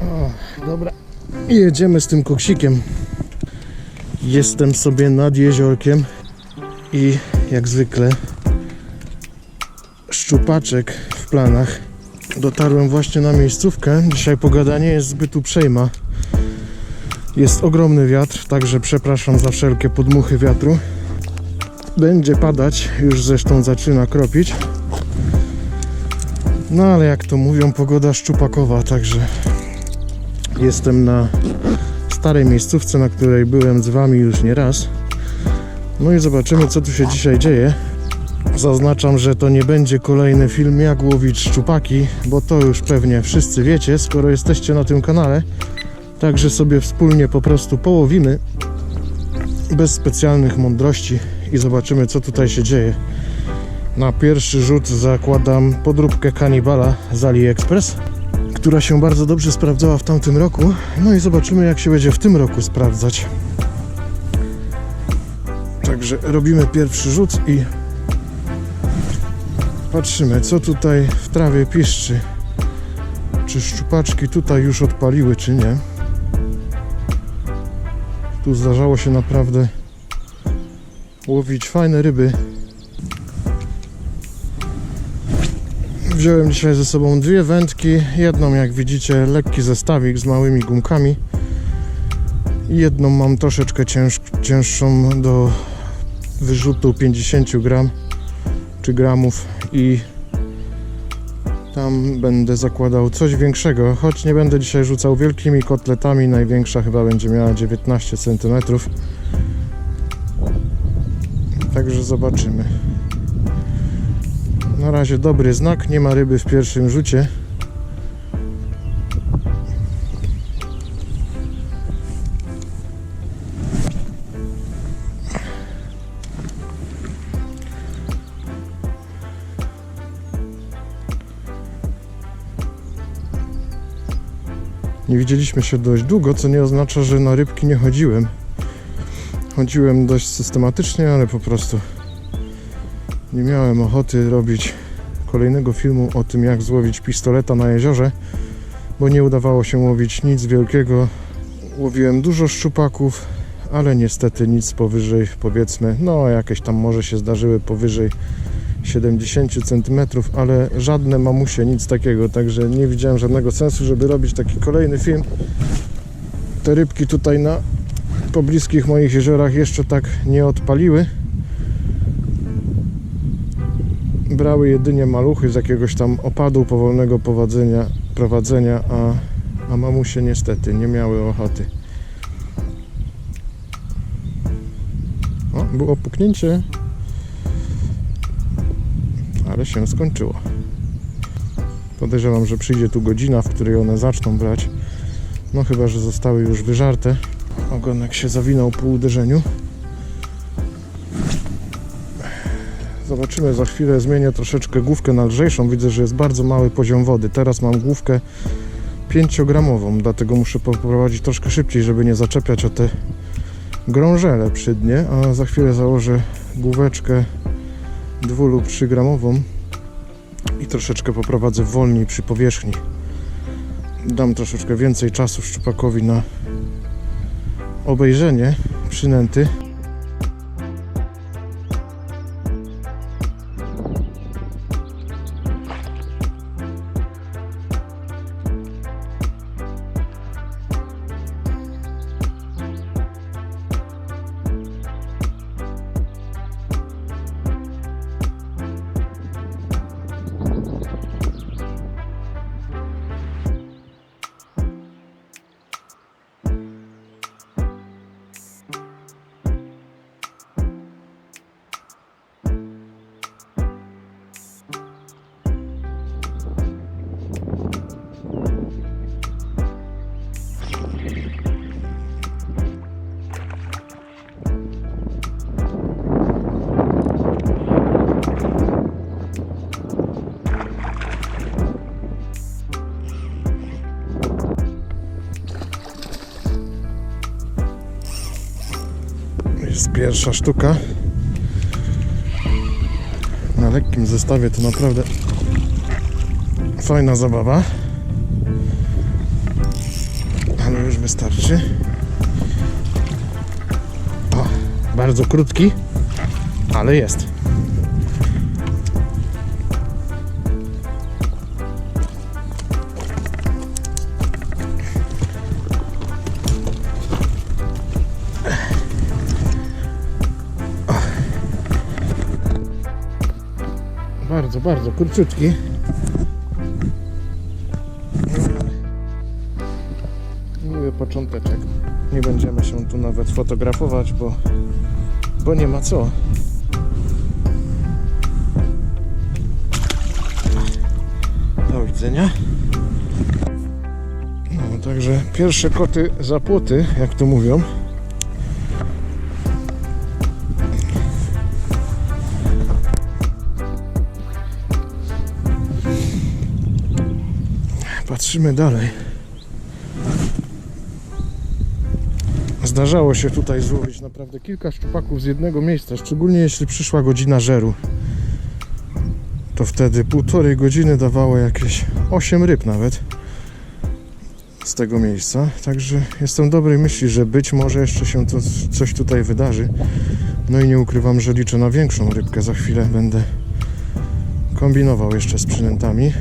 O, dobra. Jedziemy z tym koksikiem. Jestem sobie nad jeziorkiem i jak zwykle szczupaczek w planach. Dotarłem właśnie na miejscówkę. Dzisiaj pogoda nie jest zbyt uprzejma. Jest ogromny wiatr, także przepraszam za wszelkie podmuchy wiatru. Będzie padać, już zresztą zaczyna kropić. No ale jak to mówią, pogoda szczupakowa, także jestem na starej miejscówce, na której byłem z Wami już nie raz. No i zobaczymy, co tu się dzisiaj dzieje. Zaznaczam, że to nie będzie kolejny film jak łowić szczupaki, bo to już pewnie wszyscy wiecie, skoro jesteście na tym kanale. Także sobie wspólnie po prostu połowimy bez specjalnych mądrości i zobaczymy, co tutaj się dzieje. Na pierwszy rzut zakładam podróbkę kanibala z AliExpress, która się bardzo dobrze sprawdzała w tamtym roku. No i zobaczymy, jak się będzie w tym roku sprawdzać. Także robimy pierwszy rzut i patrzymy, co tutaj w trawie piszczy. Czy szczupaczki tutaj już odpaliły, czy nie. Tu zdarzało się naprawdę łowić fajne ryby. Wziąłem dzisiaj ze sobą dwie wędki. Jedną, jak widzicie, lekki zestawik z małymi gumkami. Jedną mam troszeczkę cięż, cięższą do wyrzutu 50 gram czy gramów i tam będę zakładał coś większego, choć nie będę dzisiaj rzucał wielkimi kotletami. Największa chyba będzie miała 19 cm. Także zobaczymy. Na razie dobry znak, nie ma ryby w pierwszym rzucie. Nie widzieliśmy się dość długo, co nie oznacza, że na rybki nie chodziłem. Chodziłem dość systematycznie, ale po prostu nie miałem ochoty robić kolejnego filmu o tym, jak złowić pistoleta na jeziorze, bo nie udawało się łowić nic wielkiego. Łowiłem dużo szczupaków, ale niestety nic powyżej, powiedzmy, no jakieś tam może się zdarzyły powyżej 70 cm, ale żadne mamusie, nic takiego, także nie widziałem żadnego sensu, żeby robić taki kolejny film. Te rybki tutaj na pobliskich moich jeziorach jeszcze tak nie odpaliły. Brały jedynie maluchy z jakiegoś tam opadu powolnego prowadzenia, prowadzenia a, a mamusie niestety nie miały ochoty. O, było puknięcie ale się skończyło. Podejrzewam, że przyjdzie tu godzina, w której one zaczną brać. No chyba, że zostały już wyżarte. Ogonek się zawinął po uderzeniu. Zobaczymy za chwilę, zmienię troszeczkę główkę na lżejszą. Widzę, że jest bardzo mały poziom wody. Teraz mam główkę 5-gramową, dlatego muszę poprowadzić troszkę szybciej, żeby nie zaczepiać o te grążele przy dnie, a za chwilę założę główeczkę 2 lub 3 gramową i troszeczkę poprowadzę wolniej przy powierzchni. Dam troszeczkę więcej czasu szczupakowi na obejrzenie przynęty. pierwsza sztuka. Na lekkim zestawie to naprawdę fajna zabawa. Ale już wystarczy. O, bardzo krótki, ale jest. Bardzo, króciutki. Miły począteczek. Nie będziemy się tu nawet fotografować, bo, bo nie ma co. Do widzenia. No, także pierwsze koty za płoty, jak to mówią. Patrzymy dalej. Zdarzało się tutaj złowić naprawdę kilka szczupaków z jednego miejsca, szczególnie jeśli przyszła godzina żeru. To wtedy półtorej godziny dawało jakieś 8 ryb nawet z tego miejsca. Także jestem dobrej myśli, że być może jeszcze się to, coś tutaj wydarzy. No i nie ukrywam, że liczę na większą rybkę. Za chwilę będę kombinował jeszcze z przynętami.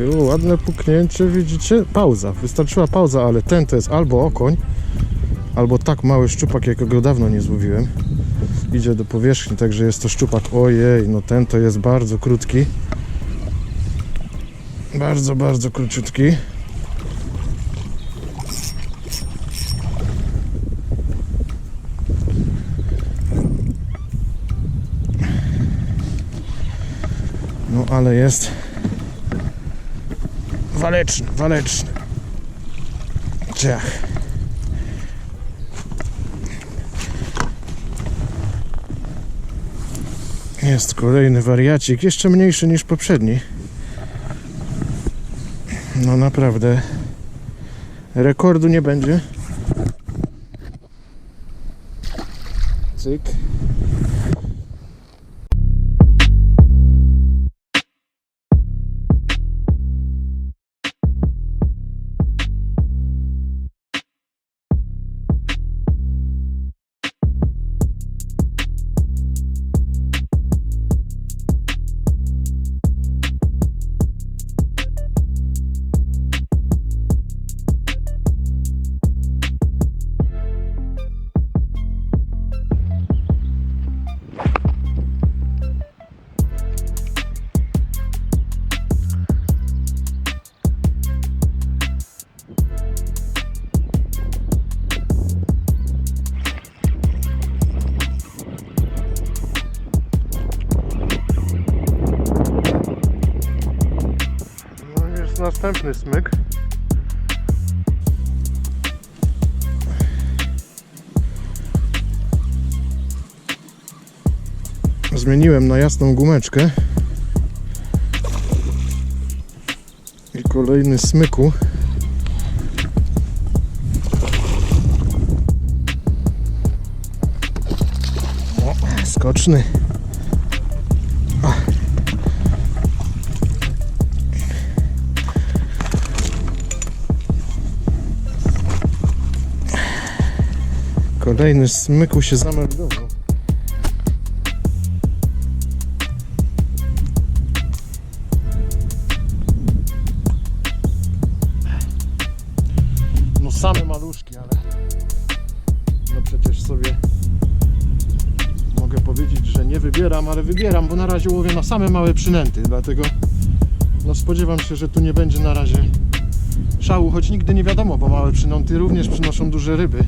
Było ładne puknięcie, widzicie? Pauza, wystarczyła pauza, ale ten to jest albo okoń, albo tak mały szczupak, jakiego dawno nie złowiłem. Idzie do powierzchni, także jest to szczupak. Ojej, no ten to jest bardzo krótki. Bardzo, bardzo króciutki. No ale jest waleczny, waleczny. Ciach. Jest kolejny wariacik, jeszcze mniejszy niż poprzedni. No naprawdę. Rekordu nie będzie. Cyk. Następny smyk. Zmieniłem na jasną gumeczkę. I kolejny smyku. O, skoczny. Kolejny smyku się zameldował. No same maluszki, ale no przecież sobie mogę powiedzieć, że nie wybieram, ale wybieram, bo na razie łowię na same małe przynęty, dlatego no spodziewam się, że tu nie będzie na razie szału, choć nigdy nie wiadomo, bo małe przynęty również przynoszą duże ryby.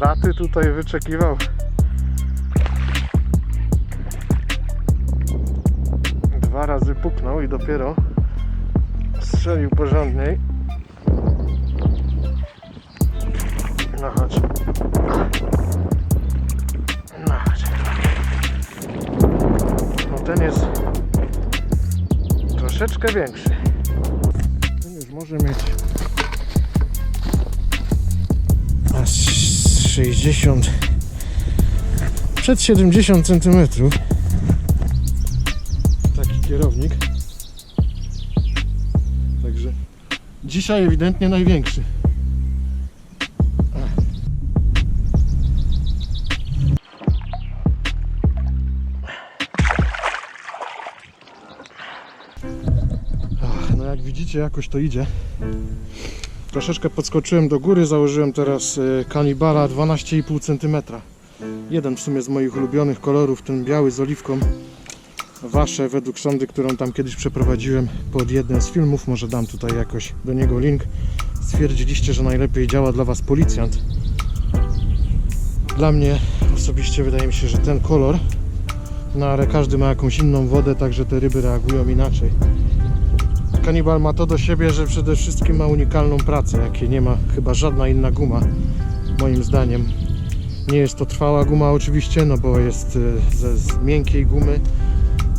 Raty tutaj wyczekiwał. Dwa razy puknął i dopiero strzelił porządniej. No chodź. No chodź. No ten jest troszeczkę większy. Ten już może mieć aż 60 przed 70 cm taki kierownik. Także dzisiaj ewidentnie największy. Ach. No jak widzicie jakoś to idzie Troszeczkę podskoczyłem do góry, założyłem teraz y, kanibala 12,5 cm. Jeden w sumie z moich ulubionych kolorów, ten biały z oliwką. Wasze, według sondy, którą tam kiedyś przeprowadziłem pod jednym z filmów, może dam tutaj jakoś do niego link. Stwierdziliście, że najlepiej działa dla Was policjant. Dla mnie osobiście wydaje mi się, że ten kolor, no ale każdy ma jakąś inną wodę, także te ryby reagują inaczej. Kanibal ma to do siebie, że przede wszystkim ma unikalną pracę, jakiej nie ma chyba żadna inna guma, moim zdaniem. Nie jest to trwała guma oczywiście, no bo jest y, ze z miękkiej gumy,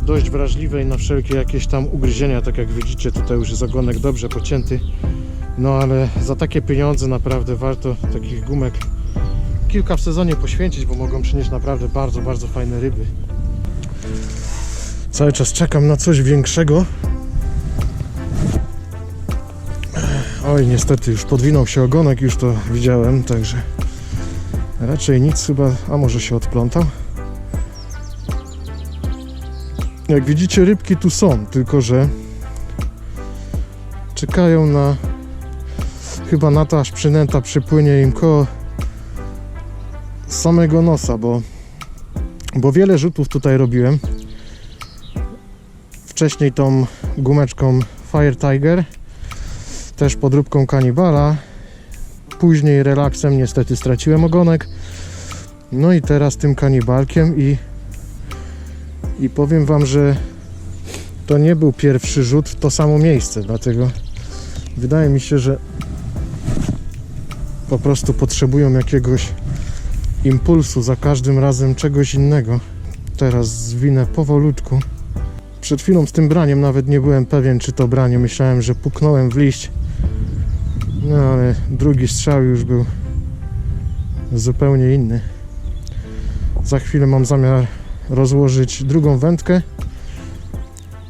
dość wrażliwej na wszelkie jakieś tam ugryzienia, tak jak widzicie tutaj już jest ogonek dobrze pocięty. No ale za takie pieniądze naprawdę warto takich gumek kilka w sezonie poświęcić, bo mogą przynieść naprawdę bardzo, bardzo fajne ryby. Cały czas czekam na coś większego, Oj, niestety już podwinął się ogonek, już to widziałem, także raczej nic chyba, a może się odplątał. Jak widzicie, rybki tu są, tylko że czekają na chyba na to, aż przynęta przypłynie im koło samego nosa, bo, bo wiele rzutów tutaj robiłem. Wcześniej tą gumeczką Fire Tiger też podróbką kanibala. Później relaksem niestety straciłem ogonek. No i teraz tym kanibalkiem i i powiem wam, że to nie był pierwszy rzut w to samo miejsce, dlatego wydaje mi się, że po prostu potrzebują jakiegoś impulsu za każdym razem czegoś innego. Teraz zwinę powolutku. Przed chwilą z tym braniem nawet nie byłem pewien, czy to branie. Myślałem, że puknąłem w liść. No ale drugi strzał już był zupełnie inny. Za chwilę mam zamiar rozłożyć drugą wędkę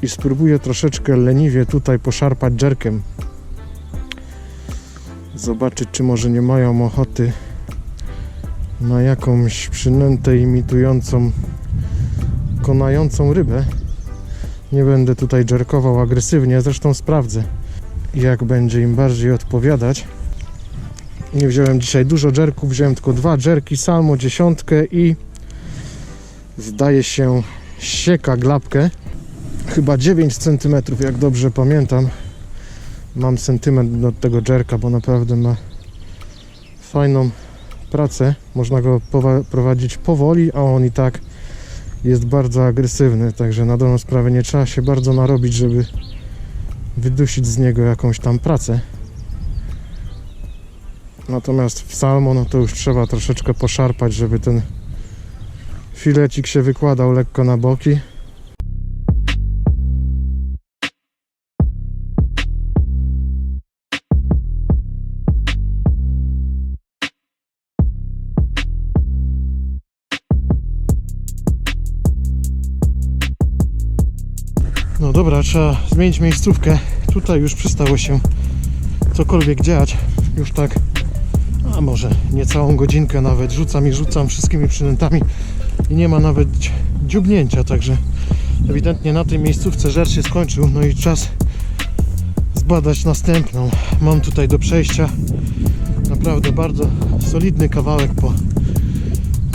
i spróbuję troszeczkę leniwie tutaj poszarpać dżerkiem. Zobaczyć, czy może nie mają ochoty na jakąś przynętę imitującą konającą rybę. Nie będę tutaj dżerkował agresywnie, zresztą sprawdzę jak będzie im bardziej odpowiadać. Nie wziąłem dzisiaj dużo dżerków, wziąłem tylko dwa dżerki, salmo dziesiątkę i zdaje się sieka glapkę. Chyba 9 cm, jak dobrze pamiętam. Mam sentyment do tego dżerka, bo naprawdę ma fajną pracę. Można go prowadzić powoli, a on i tak jest bardzo agresywny, także na dobrą sprawę nie trzeba się bardzo narobić, żeby wydusić z niego jakąś tam pracę. Natomiast w salmo no to już trzeba troszeczkę poszarpać, żeby ten filecik się wykładał lekko na boki. Trzeba zmienić miejscówkę. Tutaj już przestało się cokolwiek dziać. Już tak, a może niecałą godzinkę nawet rzucam i rzucam wszystkimi przynętami i nie ma nawet dziubnięcia, także ewidentnie na tej miejscówce żer się skończył. No i czas zbadać następną. Mam tutaj do przejścia naprawdę bardzo solidny kawałek po,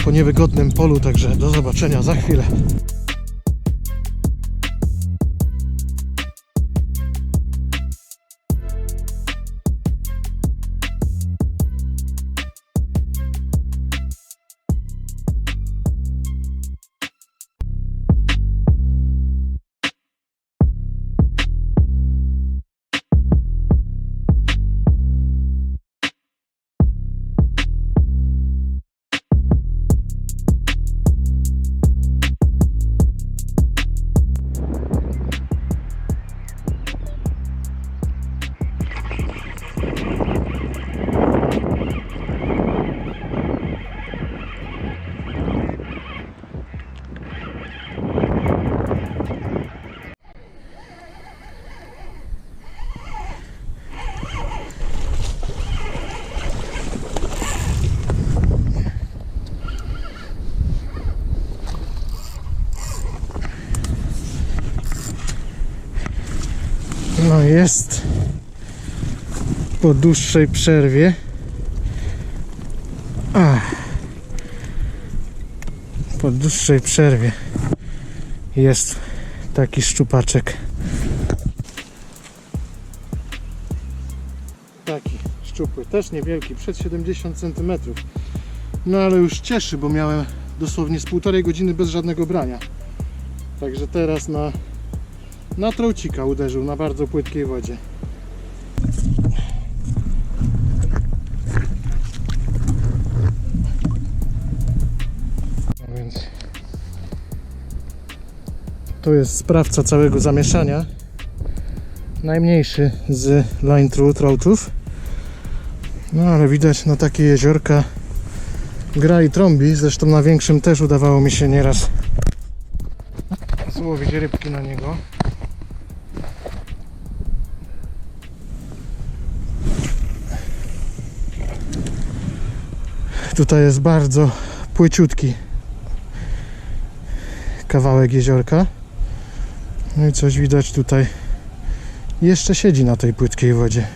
po niewygodnym polu, także do zobaczenia za chwilę. Jest po dłuższej przerwie. Ach. Po dłuższej przerwie jest taki szczupaczek. Taki szczupły, też niewielki, przed 70 cm. No ale już cieszy, bo miałem dosłownie z półtorej godziny bez żadnego brania. Także teraz na, na trącika uderzył na bardzo płytkiej wodzie. No więc to jest sprawca całego zamieszania. Najmniejszy z line true troutów. No ale widać na takie jeziorka gra i trąbi. Zresztą na większym też udawało mi się nieraz złowić rybki na niego. Tutaj jest bardzo płyciutki kawałek jeziorka. No i coś widać tutaj jeszcze siedzi na tej płytkiej wodzie.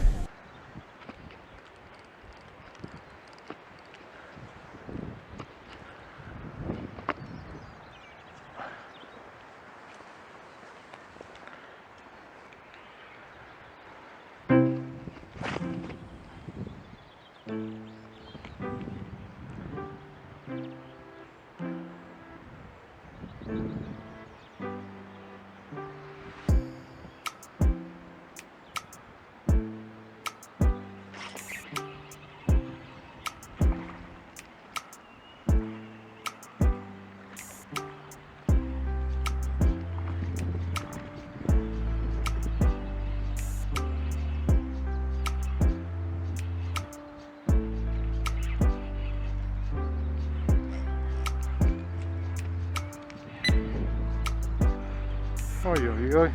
Oj, oj, oj.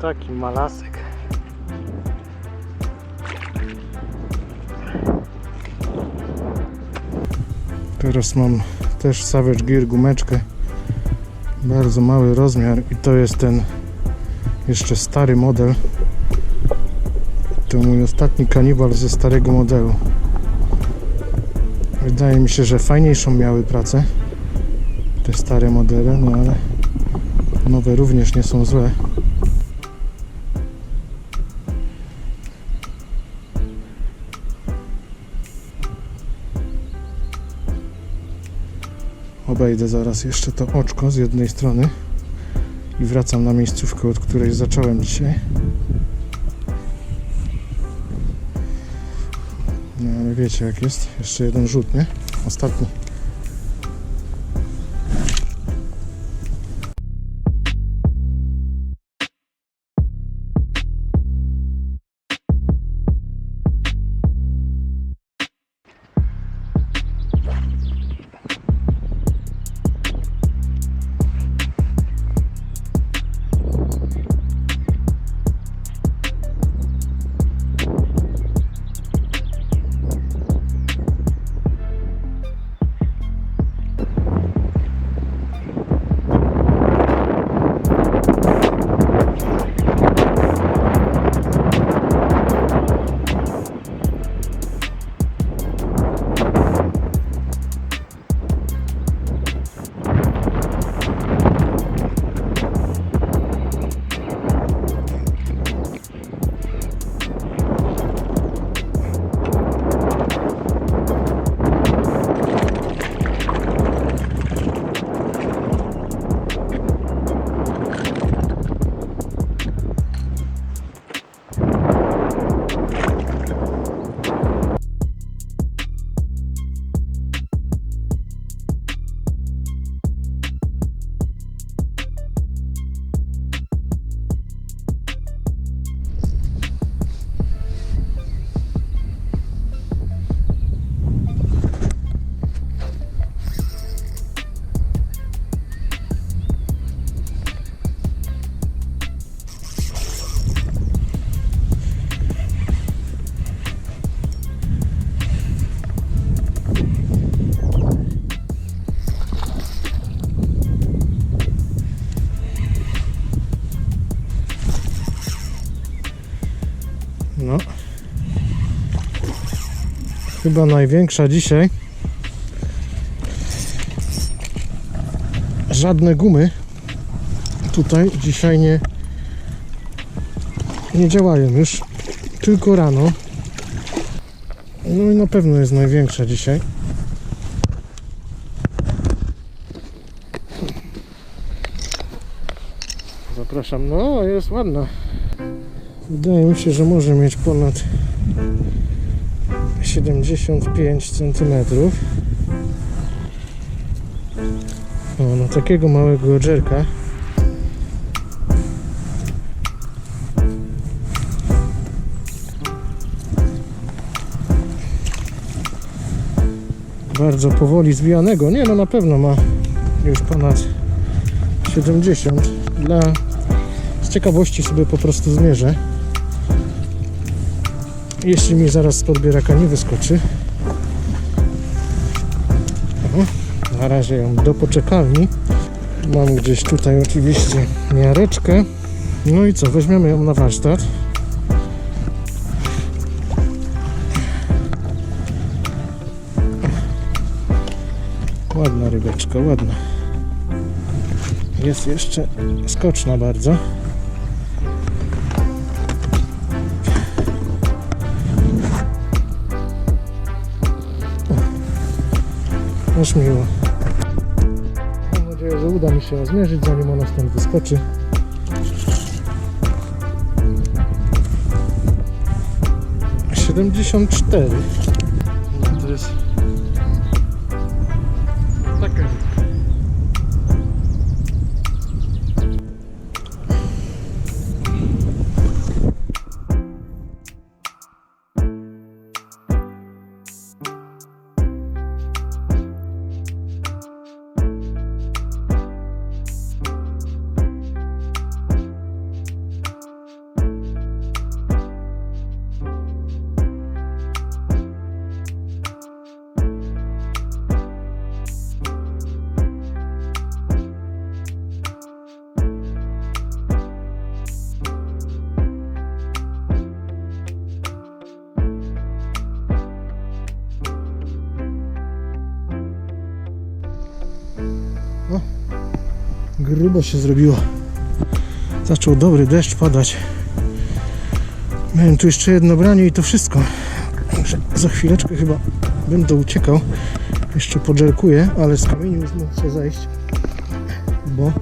Taki malasek. Teraz mam też Savage Gear gumeczkę. Bardzo mały rozmiar i to jest ten jeszcze stary model. To mój ostatni kanibal ze starego modelu. Wydaje mi się, że fajniejszą miały pracę te stare modele, no ale nowe również nie są złe. Obejdę zaraz jeszcze to oczko z jednej strony i wracam na miejscówkę, od której zacząłem dzisiaj. No ale wiecie jak jest. Jeszcze jeden rzut, nie? Ostatni. Chyba największa dzisiaj. Żadne gumy tutaj dzisiaj nie, nie działają już. Tylko rano. No i na pewno jest największa dzisiaj. Zapraszam. No, jest ładna. Wydaje mi się, że może mieć ponad 75 cm. O, na takiego małego odżerka. Bardzo powoli zbijanego. Nie no, na pewno ma już ponad 70. Dla z ciekawości sobie po prostu zmierzę. Jeśli mi zaraz z podbieraka nie wyskoczy. Na razie ją do poczekalni. Mam gdzieś tutaj oczywiście miareczkę. No i co, weźmiemy ją na warsztat. Ładna rybeczka, ładna. Jest jeszcze skoczna bardzo. Aż miło. Mam nadzieję, że uda mi się ją zmierzyć, zanim ona stąd wyskoczy. Siedemdziesiąt cztery. To jest Grubo się zrobiło. Zaczął dobry deszcz padać. Miałem tu jeszcze jedno branie i to wszystko. Także za chwileczkę chyba będę uciekał. Jeszcze podżerkuję, ale z kamieni już muszę zejść. Bo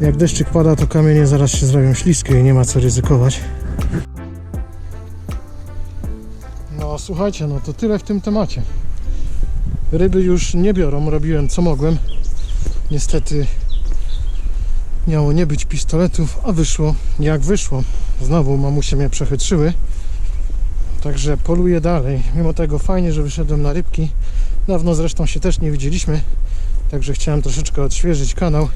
jak deszczyk pada, to kamienie zaraz się zrobią śliskie i nie ma co ryzykować. No słuchajcie, no to tyle w tym temacie. Ryby już nie biorą, robiłem co mogłem. Niestety miało nie być pistoletów, a wyszło jak wyszło. Znowu mamusie mnie przechytrzyły. Także poluję dalej. Mimo tego fajnie, że wyszedłem na rybki. Dawno zresztą się też nie widzieliśmy. Także chciałem troszeczkę odświeżyć kanał.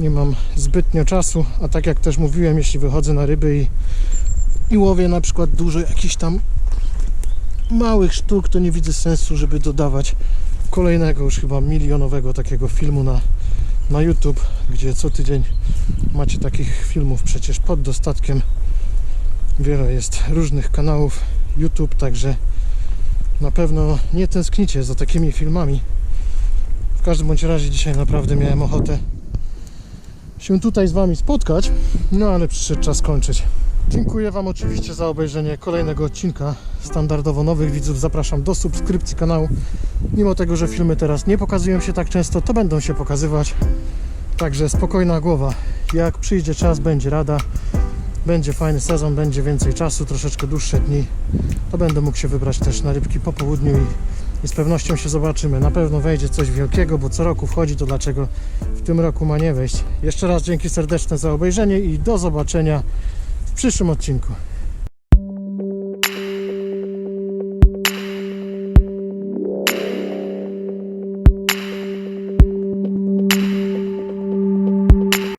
Nie mam zbytnio czasu, a tak jak też mówiłem, jeśli wychodzę na ryby i, i łowię na przykład dużo jakichś tam małych sztuk, to nie widzę sensu, żeby dodawać kolejnego już chyba milionowego takiego filmu na, na YouTube, gdzie co tydzień macie takich filmów przecież pod dostatkiem. Wiele jest różnych kanałów YouTube, także na pewno nie tęsknicie za takimi filmami. W każdym bądź razie dzisiaj naprawdę miałem ochotę się tutaj z Wami spotkać, no ale przyszedł czas kończyć. Dziękuję Wam oczywiście za obejrzenie kolejnego odcinka. Standardowo nowych widzów zapraszam do subskrypcji kanału. Mimo tego, że filmy teraz nie pokazują się tak często, to będą się pokazywać. Także spokojna głowa. Jak przyjdzie czas, będzie rada. Będzie fajny sezon, będzie więcej czasu, troszeczkę dłuższe dni. To będę mógł się wybrać też na rybki po południu i, i z pewnością się zobaczymy. Na pewno wejdzie coś wielkiego, bo co roku wchodzi, to dlaczego w tym roku ma nie wejść. Jeszcze raz dzięki serdeczne za obejrzenie i do zobaczenia w przyszłym odcinku.